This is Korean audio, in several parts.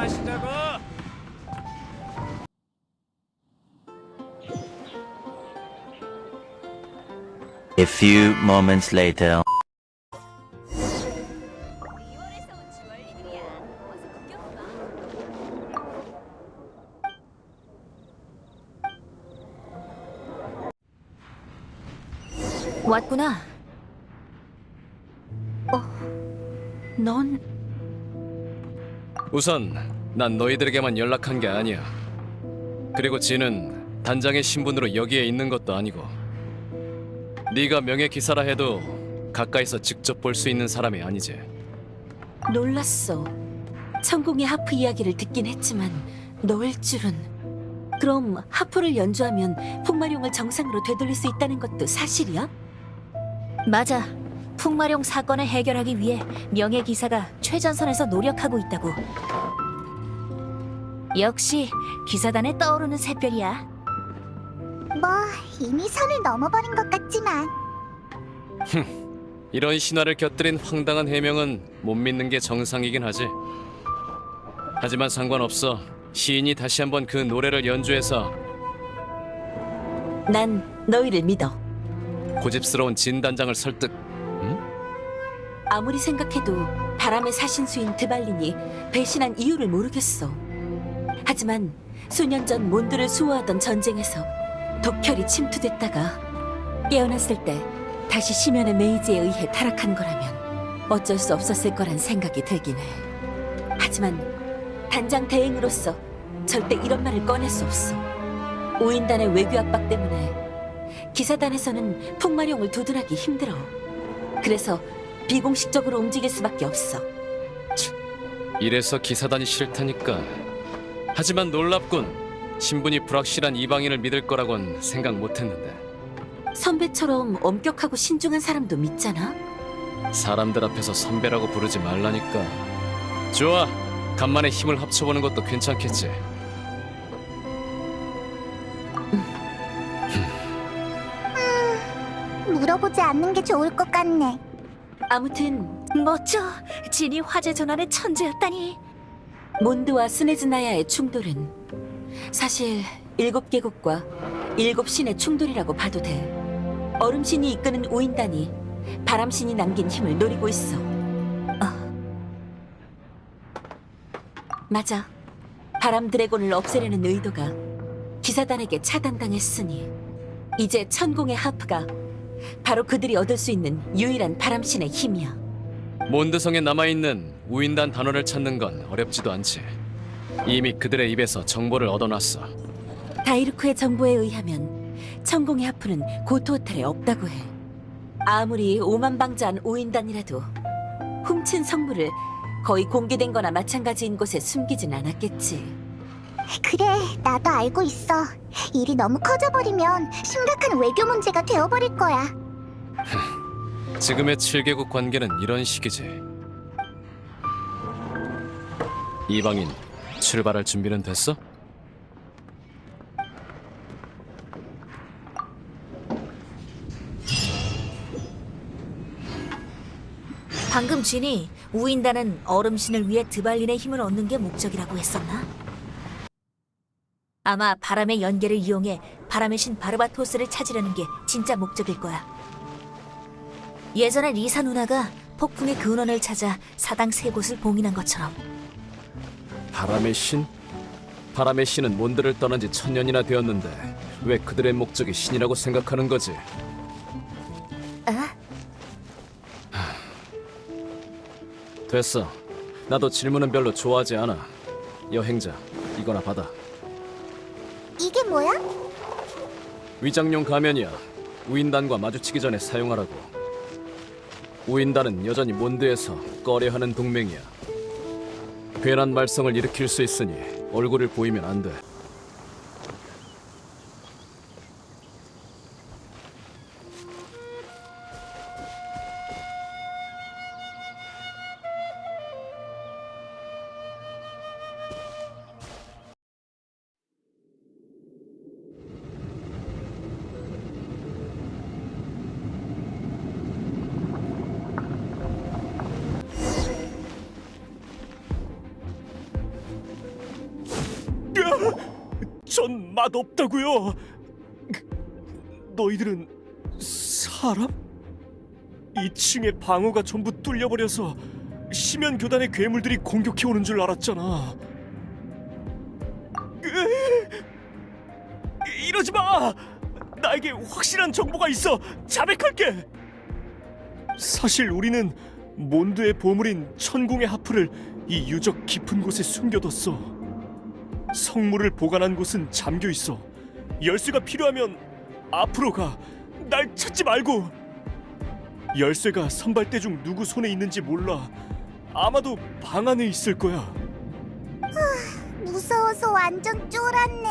마시자고. A few moments later. 왔구나. 어, 넌 우선 난 너희들에게만 연락한 게 아니야. 그리고 지는 단장의 신분으로 여기에 있는 것도 아니고 네가 명예 기사라 해도 가까이서 직접 볼 수 있는 사람이 아니지. 놀랐어. 천공의 하프 이야기를 듣긴 했지만 너일 줄은. 그럼 하프를 연주하면 풍마룡을 정상으로 되돌릴 수 있다는 것도 사실이야? 맞아. 풍마룡 사건을 해결하기 위해 명예 기사가 최전선에서 노력하고 있다고. 역시 기사단에 떠오르는 샛별이야. 뭐 이미 선을 넘어버린 것 같지만 이런 신화를 곁들인 황당한 해명은 못 믿는 게 정상이긴 하지. 하지만 상관없어. 시인이 다시 한번 그 노래를 연주해서 난 너희를 믿어. 고집스러운 진 단장을 설득. 아무리 생각해도 바람의 사신수인 드발린이 배신한 이유를 모르겠어. 하지만 수년 전 몬드를 수호하던 전쟁에서 독혈이 침투됐다가 깨어났을 때 다시 심연의 메이지에 의해 타락한 거라면 어쩔 수 없었을 거란 생각이 들긴 해. 하지만 단장 대행으로서 절대 이런 말을 꺼낼 수 없어. 오인단의 외교 압박 때문에 기사단에서는 풍마룡을 두둔하기 힘들어. 그래서 비공식적으로 움직일 수밖에 없어. 이래서 기사단이 싫다니까. 하지만 놀랍군. 신분이 불확실한 이방인을 믿을 거라곤 생각 못했는데. 선배처럼 엄격하고 신중한 사람도 믿잖아. 사람들 앞에서 선배라고 부르지 말라니까. 좋아. 간만에 힘을 합쳐보는 것도 괜찮겠지. 물어보지 않는 게 좋을 것 같네. 아무튼 멋져. 진이 화재 전환의 천재였다니. 몬드와 스네즈나야의 충돌은 사실 일곱 계곡과 일곱 신의 충돌이라고 봐도 돼. 얼음신이 이끄는 우인단이 바람신이 남긴 힘을 노리고 있어. 어. 맞아. 바람 드래곤을 없애려는 의도가 기사단에게 차단당했으니 이제 천공의 하프가 바로 그들이 얻을 수 있는 유일한 바람신의 힘이야. 몬드성에 남아있는 우인단 단어를 찾는 건 어렵지도 않지. 이미 그들의 입에서 정보를 얻어놨어. 다이루크의 정보에 의하면 천공의 하프는 고토 호텔에 없다고 해. 아무리 오만방자한 오인단이라도 훔친 성물을 거의 공개된 거나 마찬가지인 곳에 숨기진 않았겠지. 그래, 나도 알고 있어. 일이 너무 커져버리면 심각한 외교 문제가 되어버릴 거야. 지금의 7개국 관계는 이런 식이지. 이방인, 출발할 준비는 됐어? 방금 진이 우인단은 얼음신을 위해 드발린의 힘을 얻는 게 목적이라고 했었나? 아마 바람의 연계를 이용해 바람의 신 바르바토스를 찾으려는 게 진짜 목적일 거야. 예전에 리사 누나가 폭풍의 근원을 찾아 사당 세 곳을 봉인한 것처럼 바람의 신? 바람의 신은 몬드를 떠난 지 천년이나 되었는데 왜 그들의 목적이 신이라고 생각하는 거지? 아? 됐어. 나도 질문은 별로 좋아하지 않아. 여행자, 이거나 받아. 이게 뭐야? 위장용 가면이야. 우인단과 마주치기 전에 사용하라고. 우인단은 여전히 몬드에서 꺼려하는 동맹이야. 괜한 말썽을 일으킬 수 있으니 얼굴을 보이면 안 돼. 맛없다고요. 너희들은 사람? 2층의 방어가 전부 뚫려버려서 심연 교단의 괴물들이 공격해 오는 줄 알았잖아. 으, 이러지 마. 나에게 확실한 정보가 있어. 자백할게. 사실 우리는 몬드의 보물인 천궁의 하프를 이 유적 깊은 곳에 숨겨뒀어. 성물을 보관한 곳은 잠겨 있어. 열쇠가 필요하면 앞으로 가. 날 찾지 말고. 열쇠가 선발대 중 누구 손에 있는지 몰라. 아마도 방 안에 있을 거야. 무서워서 완전 쫄았네.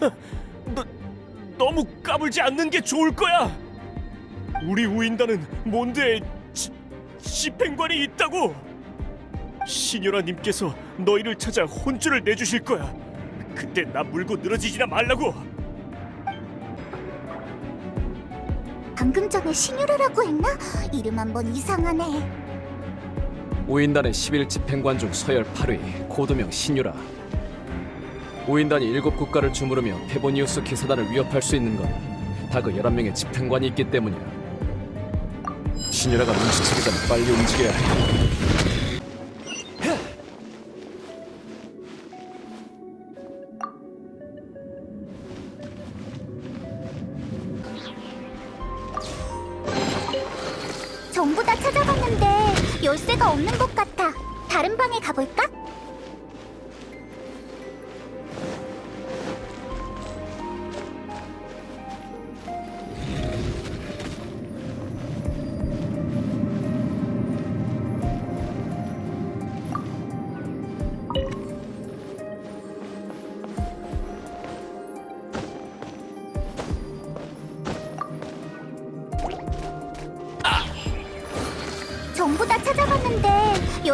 너 너무 까불지 않는 게 좋을 거야. 우리 우인단은 몬드에 지, 집행관이 있다고. 신요라님께서 너희를 찾아 혼쭐을 내주실 거야. 그때 나 물고 늘어지지나 말라고. 방금 전에 신유라라고 했나? 이름 한 번 이상하네. 우인단의 11 집행관 중 서열 8위 코드명 신유라 우인단이 일곱 국가를 주무르며 페보니우스 기사단을 위협할 수 있는 건 다그 11명의 집행관이 있기 때문이야 신유라가 눈치채기 전에 빨리 움직여야 해 찾아봤는데 열쇠가 없는 것 같아. 다른 방에 가볼까?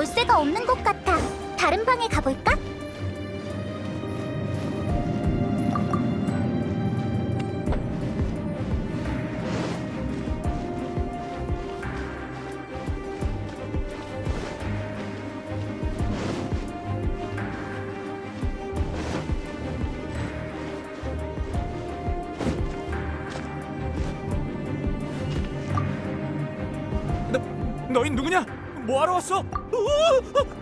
열쇠가 없는 것 같아. 다른 방에 가볼까? 너희 누구냐? 뭐하러 왔어? 으아!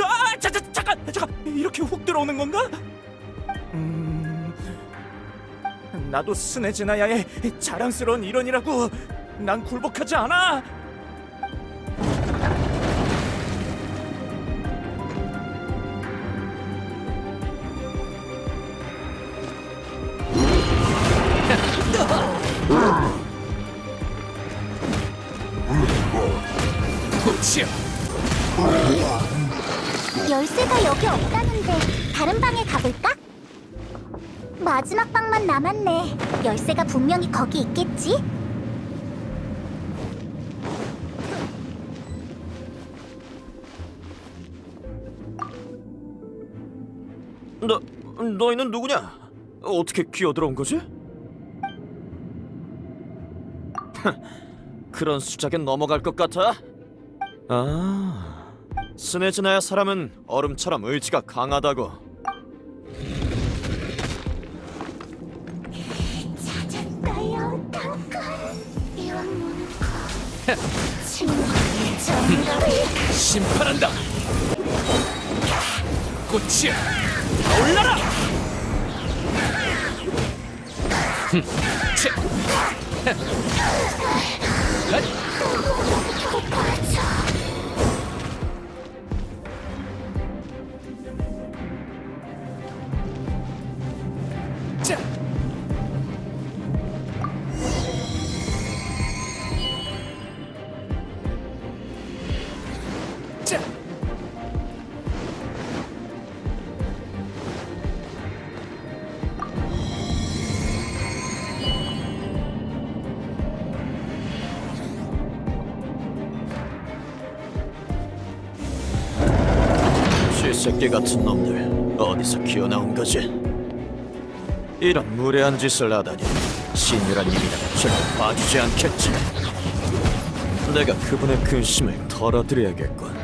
아, 자, 자, 잠깐, 잠깐, 이렇게 훅 들어오는 건가? 음, 나도 스네즈나야의 자랑스러운 일원이라고. 난 굴복하지 않아. 도치야 열쇠가 여기 없다는데 다른 방에 가볼까? 마지막 방만 남았네. 열쇠가 분명히 거기 있겠지? 너 너희는 누구냐? 어떻게 기어들어온 거지? 그런 수작엔 넘어갈 것 같아? 아, 스네즈나야 사람은 얼음처럼 의지가 강하다고. 찾았다요, 당근. 이왕 침묵의 정답을 심판한다 꽃이야 올라라 흠. 자. 새끼 같은 놈들 어디서 기어나온 거지? 이런 무례한 짓을 하다니 신유란 이미는 절대 봐주지 않겠지. 내가 그분의 근심을 덜어드려야겠군.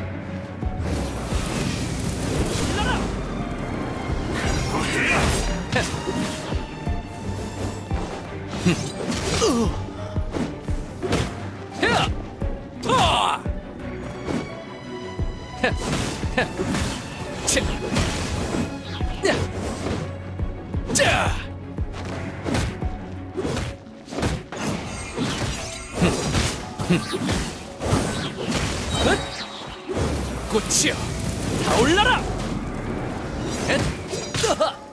야! 아! 야! 자! 타올라라! 엣!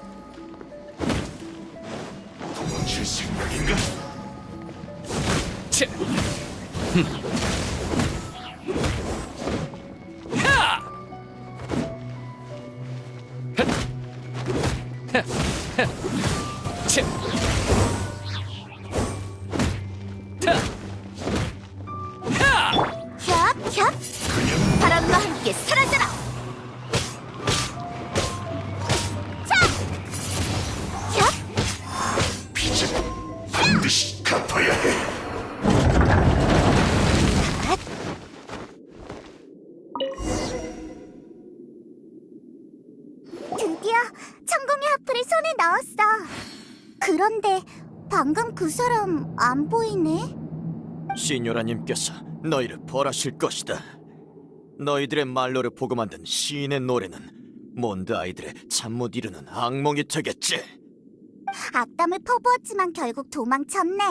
チ ッ 방금 그 사람 안 보이네 시뇨라님께서 너희를 벌하실 것이다. 너희들의 말로를 보고 만든 시인의 노래는 몬드 아이들의 잠 못 이루는 악몽이 되겠지. 악담을 퍼부었지만 결국 도망쳤네